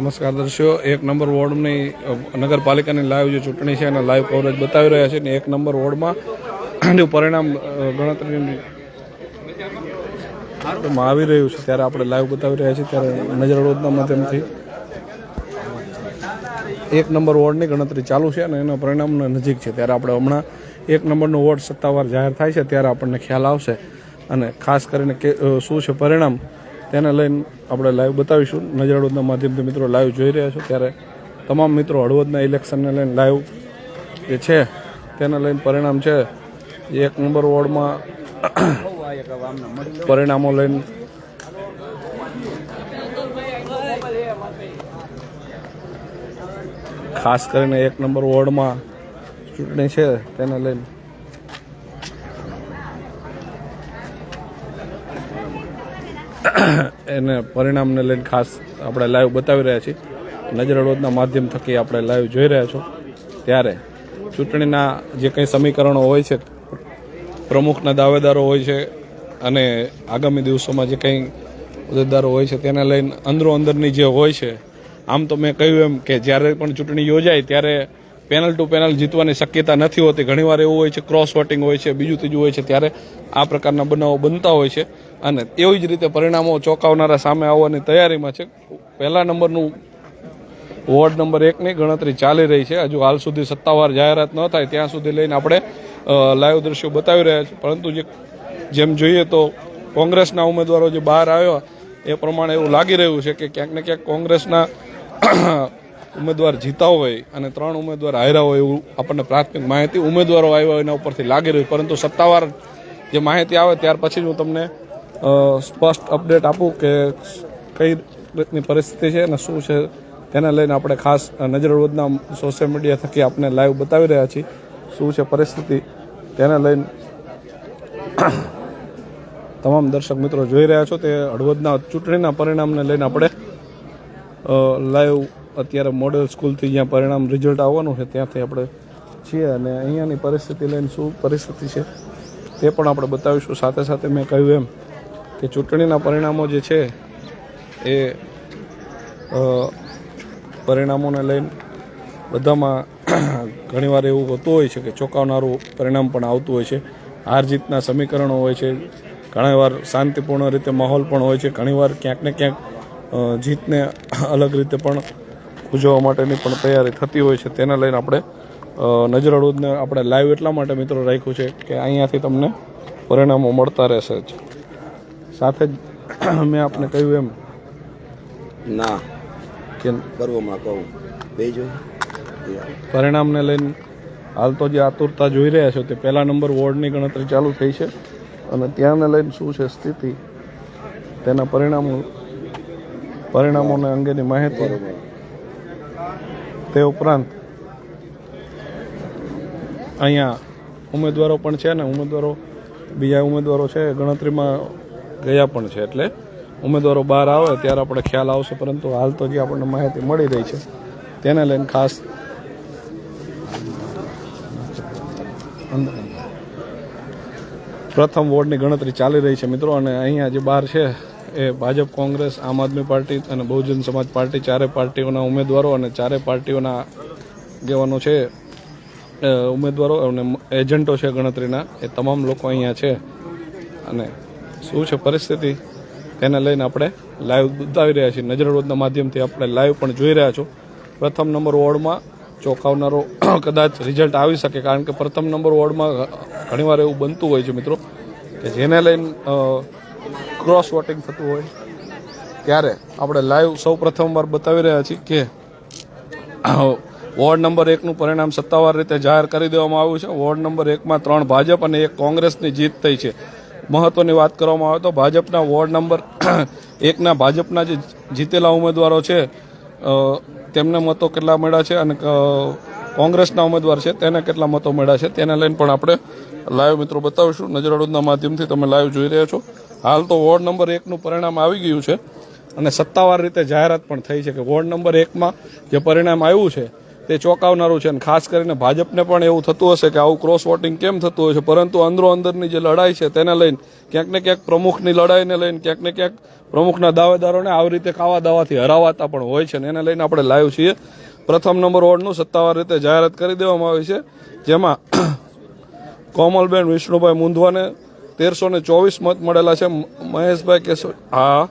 નમસ્કાર દર્શકો એક નંબર વોર્ડની નગરપાલિકાની લાઈવ જે ચૂંટણી છે એના લાઈવ કવરેજ બતાવી રહ્યા છે અને એક નંબર વોર્ડમાં જે પરિણામ અ, ગણતરીની માં આવી રહ્યું છે ત્યારે આપણે લાઈવ બતાવી રહ્યા છીએ ત્યારે નજર રોજના માધ્યમથી. એક નંબર વોર્ડની ગણતરી ચાલુ છે અને એના પરિણામ નજીક છે. ત્યારે આપણે હમણાં એક નંબરનો વોર્ડ સત્તાવાર જાહેર થાય છે ત્યારે આપણને ખ્યાલ આવશે. અને ખાસ કરીને કે શું છે પરિણામ? તેને લઈને આપણે લાઈવ બતાવીશું. નજર હળવદના માધ્યમથી મિત્રો લાઈવ જોઈ રહ્યા છો. ત્યારે તમામ મિત્રો હળવદના ઇલેક્શનને લઈને લાઈવ જે છે, તેને લઈને પરિણામ છે. એક નંબર વોર્ડમાં પરિણામો લઈને ખાસ કરીને એક નંબર વોર્ડમાં ચૂંટણી છે, તેને લઈને એને પરિણામને લઈને ખાસ આપણે લાઈવ બતાવી રહ્યા છીએ. નજર હળવદના માધ્યમ થકી આપણે લાઈવ જોઈ રહ્યા છો. ત્યારે ચૂંટણીના જે કંઈ સમીકરણો હોય છે, પ્રમુખના દાવેદારો હોય છે અને આગામી દિવસોમાં જે કંઈ હોદ્દેદારો હોય છે, તેને લઈને અંદરો અંદરની જે હોય છે, આમ તો મેં કહ્યું એમ કે જ્યારે પણ ચૂંટણી યોજાય ત્યારે પેનલ ટુ પેનલ જીતવાની શક્યતા નથી હોતી. ઘણીવાર એવું હોય છે ક્રોસ વોટિંગ હોય છે, બીજું ત્રીજું હોય છે, ત્યારે આ પ્રકારના બનાવો બનતા હોય છે. અને એવી જ રીતે પરિણામો ચોંકાવનારા સામે આવવાની તૈયારીમાં છે. પહેલા નંબરનું વોર્ડ નંબર એકની ગણતરી ચાલી રહી છે. હજુ હાલ સુધી સત્તાવાર જાહેરાત ન થાય, ત્યાં સુધી લઈને આપણે લાઈવ દ્રશ્યો બતાવી રહ્યા છીએ. પરંતુ જે, જેમ જોઈએ તો કોંગ્રેસના ઉમેદવારો જે બહાર આવ્યા, એ પ્રમાણે એવું લાગી રહ્યું છે કે ક્યાંક ને ક્યાંક કોંગ્રેસના ઉમેદવાર જીતા હોય અને ત્રણ ઉમેદવાર હાર્યા હોય એવું આપણને પ્રાથમિક માહિતી ઉમેદવારો આવ્યા હોય એના ઉપરથી લાગી રહ્યું પરંતુ સત્તાવાર જે માહિતી આવે ત્યાર પછી જ હું તમને સ્પષ્ટ અપડેટ આપું કે કઈ રીતની પરિસ્થિતિ છે અને શું છે તેને લઈને આપણે ખાસ નજર હળવદના સોશિયલ મીડિયા થકી આપણે લાઈવ બતાવી રહ્યા છીએ. શું છે પરિસ્થિતિ તેને લઈને તમામ દર્શક મિત્રો જોઈ રહ્યા છો. તે હળવદના ચૂંટણીના પરિણામને લઈને આપણે લાઈવ અત્યારે મોડલ સ્કૂલથી જ્યાં પરિણામ રિઝલ્ટ આવવાનું છે, ત્યાંથી આપણે છીએ અને અહીંયાની પરિસ્થિતિ લઈને શું પરિસ્થિતિ છે, તે પણ આપણે બતાવીશું. સાથે સાથે મેં કહ્યું એમ કે ચૂંટણીના પરિણામો જે છે, એ પરિણામોને લઈને બધામાં ઘણીવાર એવું હોતું હોય છે કે ચોંકાવનારું પરિણામ પણ આવતું હોય છે. હાર જીતના સમીકરણો હોય છે, ઘણીવાર શાંતિપૂર્ણ રીતે માહોલ પણ હોય છે, ઘણીવાર ક્યાંક ને ક્યાંક જીતને અલગ રીતે પણ ઉજવવા માટેની પણ તૈયારી થતી હોય છે તેને લઈને આપણે નજર આપણે લાઈવ એટલા માટે મિત્રો રાખ્યું છે કે અહીંયાથી તમને પરિણામો મળતા રહેશે જ. સાથે જ મેં આપને કહ્યું એમ ના. કે કરવામાં કહું. બે જોઈએ પરિણામને લઈને હાલ તો જે આતુરતા જોઈ રહ્યા છો તે પહેલા નંબર વોર્ડની ગણતરી ચાલુ થઈ છે અને ત્યાંને લઈને શું છે સ્થિતિ તેના પરિણામો પરિણામોને અંગેની માહિતી તે ઉપરાંત અહીંયા ઉમેદવારો પણ છે ને, ઉમેદવારો, બીજા ઉમેદવારો છે, ગણતરીમાં ગયા પણ છે એટલે ઉમેદવારો બહાર આવે ત્યારે આપણે ખ્યાલ આવશે, પરંતુ હાલ તો જે આપણને માહિતી મળી રહી છે, તેને લઈને ખાસ. પ્રથમ વોર્ડની ગણતરી ચાલી રહી છે મિત્રો, અને અહીંયા જે બહાર છે એ ભાજપ, કોંગ્રેસ, આમ આદમી પાર્ટી અને બહુજન સમાજ પાર્ટી ચારે પાર્ટીઓના ઉમેદવારો અને ચારે પાર્ટીઓના આગેવાનો છે ઉમેદવારો અને એજન્ટો છે ગણતરીના. એ તમામ લોકો અહીંયા છે. અને શું છે પરિસ્થિતિ? તેને લઈને આપણે લાઈવ બતાવી રહ્યા છીએ. નજર હળવદના માધ્યમથી આપણે લાઈવ પણ જોઈ રહ્યા છો. પ્રથમ નંબર વોર્ડમાં ચોંકાવનારો કદાચ રિઝલ્ટ આવી શકે, કારણ કે પ્રથમ નંબર વોર્ડમાં ઘણીવાર એવું બનતું હોય છે મિત્રો, કે જેને લઈને ક્રોસ વોટિંગ થતું હોય. ત્યારે આપણે લાઈવ સૌ પ્રથમવાર બતાવી રહ્યા છીએ કે વોર્ડ નંબર એકનું પરિણામ સત્તાવાર રીતે જાહેર કરી દેવામાં આવ્યું છે. વોર્ડ નંબર એકમાં ત્રણ ભાજપ અને એક કોંગ્રેસની જીત થઈ છે. મહત્વની વાત કરવામાં આવે તો ભાજપના વોર્ડ નંબર એકના ભાજપના જે જીતેલા ઉમેદવારો છે તેમને મતો કેટલા મળ્યા છે અને કોંગ્રેસના ઉમેદવાર છે, તેને કેટલા મતો મળ્યા છે, તેને લઈને પણ આપણે લાઈવ મિત્રો બતાવીશું. નજર માધ્યમથી તમે લાઈવ જોઈ રહ્યા છો. હાલ તો વોર્ડ નંબર એકનું પરિણામ આવી ગયું છે અને સત્તાવાર રીતે જાહેરાત પણ થઈ છે કે વોર્ડ નંબર એકમાં જે પરિણામ આવ્યું છે તે ચોંકાવનારું છે અને ખાસ કરીને ભાજપને પણ એવું થતું હશે કે આવું ક્રોસ વોટિંગ કેમ થતું હોય છે? પરંતુ અંદરો અંદરની જે લડાઈ છે તેને લઈને ક્યાંક ને ક્યાંક પ્રમુખની લડાઈને લઈને ક્યાંક ને ક્યાંક પ્રમુખના દાવેદારોને આવી રીતે કાવા દાવાથી હરાવાતા પણ હોય છે ને એને લઈને આપણે લાવ્યું છીએ. પ્રથમ નંબર વોર્ડનું સત્તાવાર રીતે જાહેરાત કરી દેવામાં આવી છે, જેમાં કોમલબેન વિષ્ણુભાઈ મુંધવાને તેરસો ને ચોવીસ મત મળેલા છે. મહેશભાઈ કેશવ હા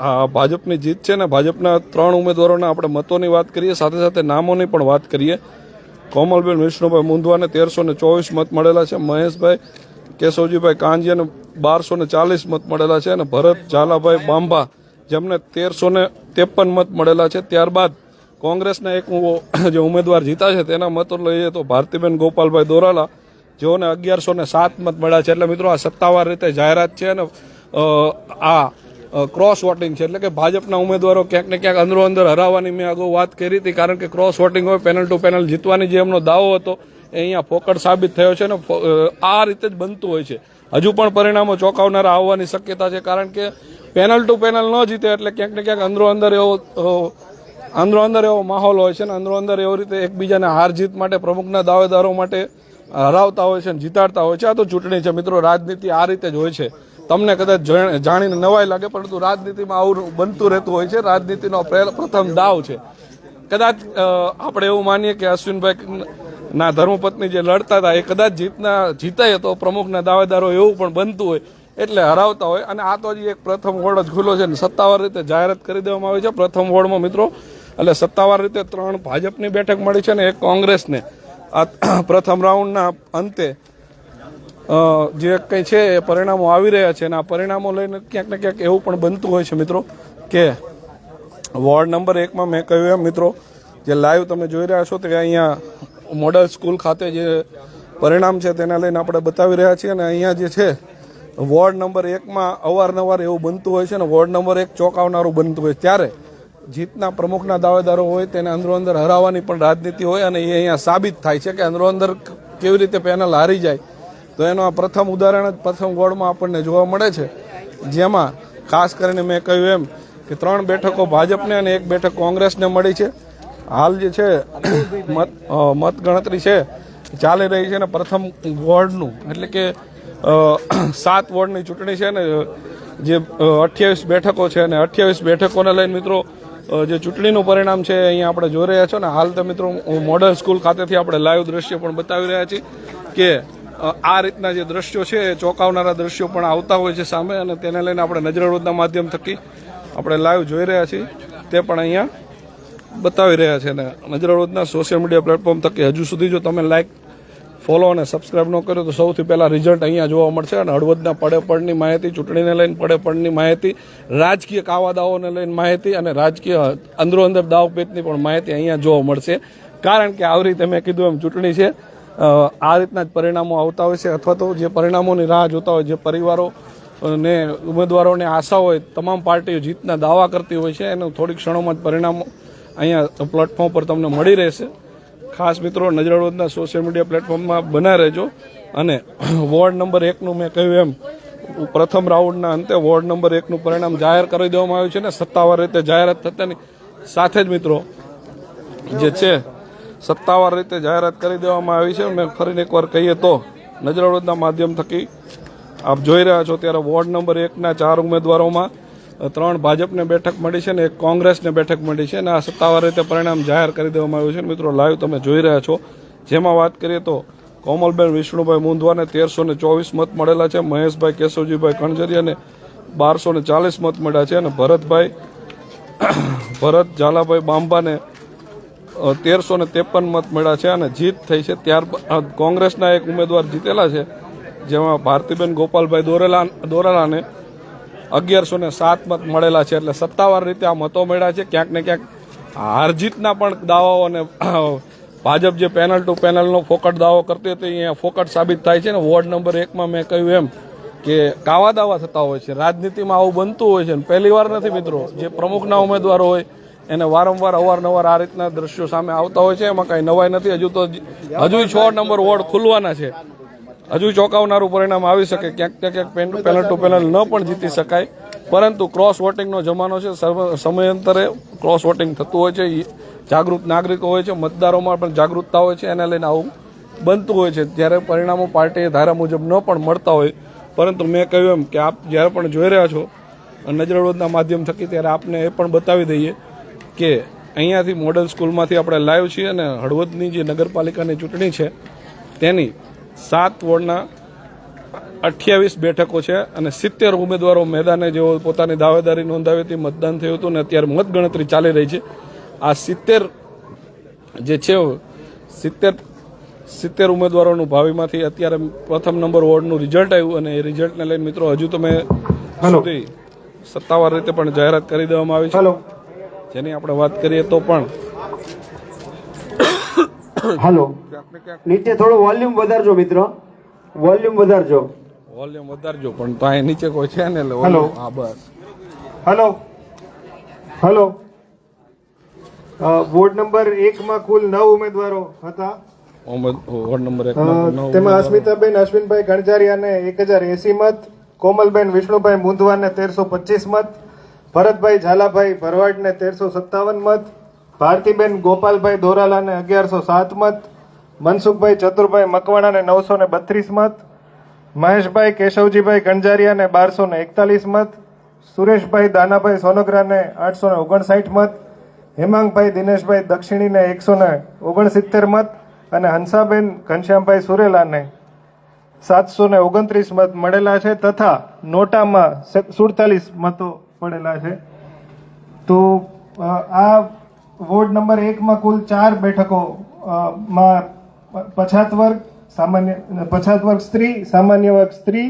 હા, ભાજપની જીત છે ને ભાજપના ત્રણ ઉમેદવારોના આપણે મતોની વાત કરીએ, સાથે સાથે નામોની પણ વાત કરીએ. કોમલબેન, વિષ્ણુભાઈ મુંધવાને તેરસો ને ચોવીસ મત મળેલા છે. મહેશભાઈ, કેશવજીભાઈ કાંજીયાને બારસો ને ચાલીસ મત મળેલા છે અને ભરત ઝાલાભાઈ બાંભા જેમને તેરસો ને ત્રેપન મત મળેલા છે. ત્યારબાદ કોંગ્રેસના એક જે ઉમેદવાર જીતા છે તેના મતો લઈએ તો ભારતીબેન ગોપાલભાઈ દોરાલા જેઓને અગિયારસો ને સાત મત મળ્યા છે, એટલે મિત્રો આ સત્તાવાર રીતે જાહેરાત છે અને આ ક્રોસ વોટિંગ છે, એટલે કે ભાજપના ઉમેદવારો ક્યાંક ને ક્યાંક અંદરો અંદર હરાવવાની મેં અગાઉ વાત કરી હતી, કારણ કે ક્રોસ વોટિંગ હોય પેનલ ટુ પેનલ જીતવાની જે એમનો દાવો હતો, એ અહીંયા ફોકટ સાબિત થયો છે ને આ રીતે જ બનતું હોય છે. હજુ પણ પરિણામો ચોંકાવનારા આવવાની શક્યતા છે, કારણ કે પેનલ ટુ પેનલ ન જીતે એટલે ક્યાંક ને ક્યાંક અંદરો અંદર એવો અંદરો અંદર એવો માહોલ હોય છે અને અંદરો અંદર એવી રીતે એકબીજાને હાર જીત માટે, પ્રમુખના દાવેદારો માટે હરાવતા હોય છે અને જીતાડતા હોય છે. આ તો ચૂંટણી છે મિત્રો. રાજનીતિ આ રીતે જ હોય છે. તમને કદાચ જાણીને નવાઈ લાગે, પરંતુ રાજનીતિમાં આવું બનતું રહેતું હોય છે. રાજનીતિનો પ્રે- પ્રથમ દાવ છે. કદાચ આપણે એવું માનીએ કે અશ્વિનભાઈ ના ધર્મપત્ની જે લડતા હતા, એ કદાચ જીતના, જીતાય તો પ્રમુખના દાવેદારો એવું પણ બનતું હોય, એટલે હરાવતા હોય. અને આ તો હજી એક પ્રથમ વોર્ડ જ ખુલ્લો છે ને સત્તાવાર રીતે જાહેરાત કરી દેવામાં આવી છે. પ્રથમ વોર્ડમાં મિત્રો, એટલે સત્તાવાર રીતે ત્રણ ભાજપની બેઠક મળી છે ને એક કોંગ્રેસને. આ પ્રથમ રાઉન્ડના અંતે જે કંઈ છે એ પરિણામો આવી રહ્યા છે અને આ પરિણામો લઈને ક્યાંક ને ક્યાંક એવું પણ બનતું હોય છે મિત્રો કે વોર્ડ નંબર એકમાં મેં કહ્યું એમ મિત્રો, જે લાઈવ તમે જોઈ રહ્યા છો તે અહીંયા મોડલ સ્કૂલ ખાતે જે પરિણામ છે તેના લઈને આપણે બતાવી રહ્યા છીએ અને અહીંયા જે છે, વોર્ડ નંબર એકમાં અવારનવાર એવું બનતું હોય છે ને વોર્ડ નંબર એક ચોંકાવનારું બનતું હોય ત્યારે જીતના પ્રમુખના દાવેદારો હોય તેને અંદરો હરાવવાની પણ રાજનીતિ હોય અને એ અહીંયા સાબિત થાય છે કે અંદરો કેવી રીતે પેનલ હારી જાય. તો એનો આ પ્રથમ ઉદાહરણ જ પ્રથમ વોર્ડમાં આપણને જોવા મળે છે. જેમાં ખાસ કરીને મેં કહ્યું એમ કે ત્રણ બેઠકો ભાજપને અને એક બેઠક કોંગ્રેસને મળી છે. હાલ જે છે, મત મતગણતરી ગણતરી છે, ચાલી રહી છે ને પ્રથમ વોર્ડનું એટલે કે સાત વોર્ડની ચૂંટણી છે ને જે અઠ્યાવીસ બેઠકો છે અને અઠ્યાવીસ બેઠકોને લઈને મિત્રો જે ચૂંટણીનું પરિણામ છે અહીંયા આપણે જોઈ રહ્યા છો ને હાલ તો મિત્રો મોડલ સ્કૂલ ખાતેથી આપણે લાઈવ દ્રશ્ય પણ બતાવી રહ્યા છીએ કે આ રીતના જે દ્રશ્યો છે એ ચોંકાવનારા દ્રશ્યો પણ આવતા હોય છે સામે અને તેને લઈને આપણે નજરરોધના માધ્યમ થકી આપણે લાઈવ જોઈ રહ્યા છીએ. તે પણ અહીંયા બતાવી રહ્યા છે ને નજરરોધના સોશિયલ મીડિયા પ્લેટફોર્મ થકી હજુ સુધી જો તમે લાઈક ફોલો અને સબસ્ક્રાઇબ ન કર્યો તો સૌથી પહેલાં રિઝલ્ટ અહીંયા જોવા મળશે અને હળવદના પડેપડની માહિતી, ચૂંટણીને લઈને પડેપડની માહિતી, રાજકીય કાવાદાઓને લઈને માહિતી અને રાજકીય અંદરો અંદર દાવપેચની પણ માહિતી અહીંયા જોવા મળશે. કારણ કે આવી રીતે મેં કીધું એમ ચૂંટણી છે આ રીતના જ પરિણામો આવતા હોય છે અથવા તો જે પરિણામોની રાહ જોતા હોય, જે પરિવારો ને ઉમેદવારોને આશા હોય, તમામ પાર્ટીઓ જીતના દાવા કરતી હોય છે, એનું થોડીક ક્ષણોમાં જ પરિણામો અહીંયા પ્લેટફોર્મ પર તમને મળી રહેશે. ખાસ મિત્રો નજરરોધના સોશિયલ મીડિયા પ્લેટફોર્મમાં બના રહેજો. અને વોર્ડ નંબર એકનું મેં કહ્યું એમ, પ્રથમ રાઉન્ડના અંતે વોર્ડ નંબર એકનું પરિણામ જાહેર કરી દેવામાં આવ્યું છે ને સત્તાવાર રીતે જાહેરાત થતાની સાથે જ મિત્રો જે છે, સત્તાવાર રીતે જાહેરાત કરી દેવામાં આવી છે. મેં ફરીને એકવાર કહીએ તો નજરરોધના માધ્યમ થકી આપ જોઈ રહ્યા છો ત્યારે વોર્ડ નંબર એકના ચાર ઉમેદવારોમાં ત્રણ ભાજપને બેઠક મળી છે ને એક કોંગ્રેસને બેઠક મળી છે અને આ સત્તાવાર રીતે પરિણામ જાહેર કરી દેવામાં આવ્યું છે મિત્રો લાઈવ તમે જોઈ રહ્યા છો. જેમાં વાત કરીએ તો કોમલબેન વિષ્ણુભાઈ મુંદવાને તેરસો ને ચોવીસ મત મળેલા છે, મહેશભાઈ કેશવજીભાઈ કણજરિયાને બારસો ને ચાલીસ મત મળ્યા છે અને ભરતભાઈ ભરત ઝાલાભાઈ બાંબાને તેરસો ને ત્રેપન મત મળ્યા છે અને જીત થઈ છે. ત્યારબાદ કોંગ્રેસના એક ઉમેદવાર જીતેલા છે, જેમાં ભારતીબેન ગોપાલભાઈ દોરેલા, દોરાલાને અગિયારસો ને સાત મત મળેલા છે એટલે સત્તાવાર રીતે આ મતો મળ્યા છે. ક્યાંક ને ક્યાંક હારજીતના પણ દાવાઓ અને ભાજપ જે પેનલ ટુ પેનલનો ફોકટ દાવો કરતી હતી, અહીંયા ફોકટ સાબિત થાય છે ને વોર્ડ નંબર એકમાં મેં કહ્યું એમ કે કાવા દાવા થતા હોય છે, રાજનીતિમાં આવું બનતું હોય છે ને પહેલી વાર નથી મિત્રો. જે પ્રમુખના ઉમેદવારો હોય એને વારંવાર, અવારનવાર આ રીતના દ્રશ્યો સામે આવતા હોય છે. એમાં કાંઈ નવાઈ નથી. હજુ તો હજુ છ નંબર વોર્ડ ખુલવાના છે. હજુ ચોંકાવનારું પરિણામ આવી શકે, ક્યાંક ક્યાંક પેન- પેનલ ટુ પેનલ ન પણ જીતી શકાય. પરંતુ ક્રોસ વોટિંગનો જમાનો છે સમયાંતરે ક્રોસ વોટિંગ થતું હોય છે જાગૃત નાગરિકો હોય છે, મતદારોમાં પણ જાગૃતતા હોય છે, એને લઈને આવું બનતું હોય છે. જ્યારે પરિણામો પાર્ટીએ ધારા મુજબ ન પણ મળતા હોય. પરંતુ મેં કહ્યું એમ કે આપ જ્યારે પણ જોઈ રહ્યા છો નજરઅવરોધના માધ્યમ થકી ત્યારે આપને એ પણ બતાવી દઈએ કે અહીંયાથી મોડલ સ્કૂલમાંથી આપણે લાઈવ છીએ અને હળવદની જે નગરપાલિકાની ચૂંટણી છે, તેની સાત વોર્ડના અઠ્યાવીસ બેઠકો છે અને સિત્તેર ઉમેદવારો મેદાને જેઓ પોતાની દાવેદારી નોંધાવી હતી મતદાન થયું હતું ને અત્યારે મતગણતરી ચાલી રહી છે. આ સિત્તેર જે છે સિત્તેર સિત્તેર ઉમેદવારોનું ભાવિમાંથી અત્યારે પ્રથમ નંબર વોર્ડનું રિઝલ્ટ આવ્યું અને એ રિઝલ્ટને લઈને મિત્રો હજુ તમે સુધી સત્તાવાર રીતે પણ જાહેરાત કરી દેવામાં આવી છે. જેની આપણે વાત કરીએ તો પણ હેલો નીચે થોડું વોલ્યુમ વધારજો મિત્ર. વોલ્યુમ વધારજો. વોલ્યુમ વધારજો પણ તો અહીં નીચે કોઈ છે ને એટલે. હા બસ. હેલો હેલો વોર્ડ નંબર એકમાં કુલ નવ ઉમેદવારો હતા. વોર્ડ નંબર એક તેમાં અસ્મિતાબેન અશ્વિનભાઈ ગણજારિયાને એક હજાર એસી મત કોમલબેન વિષ્ણુભાઈ મુંદવાને તેરસો પચીસ મત ભરતભાઈ ઝાલાભાઈ ભરવાડને તેરસો સત્તાવન મત ભારતીબેન ગોપાલભાઈ દોરાલાને અગિયારસો સાત મત, મનસુખભાઈ ચતુરભાઈ મકવાણાને નવસો ને બત્રીસ મત, મહેશભાઈ કેશવજીભાઈ ગણજારિયાને બારસો ને એકતાલીસ મત, સુરેશભાઈ દાનાભાઈ સોનગરાને આઠસો ને ઓગણસાઠ મત, હેમાંગભાઈ દિનેશભાઈ દક્ષિણીને એકસો ને ઓગણસિત્તેર મત અને હંસાબેન ઘનશ્યામભાઈ સુરેલાને સાતસો ને ઓગણત્રીસ મત મળેલા છે તથા નોટામાં સુડતાલીસ મતો પડેલા છે. તો આ વોર્ડ નંબર એકમાં કુલ ચાર બેઠકો માં પછાત વર્ગ, સામાન્ય, પછાત વર્ગ સ્ત્રી, સામાન્ય વર્ગ સ્ત્રી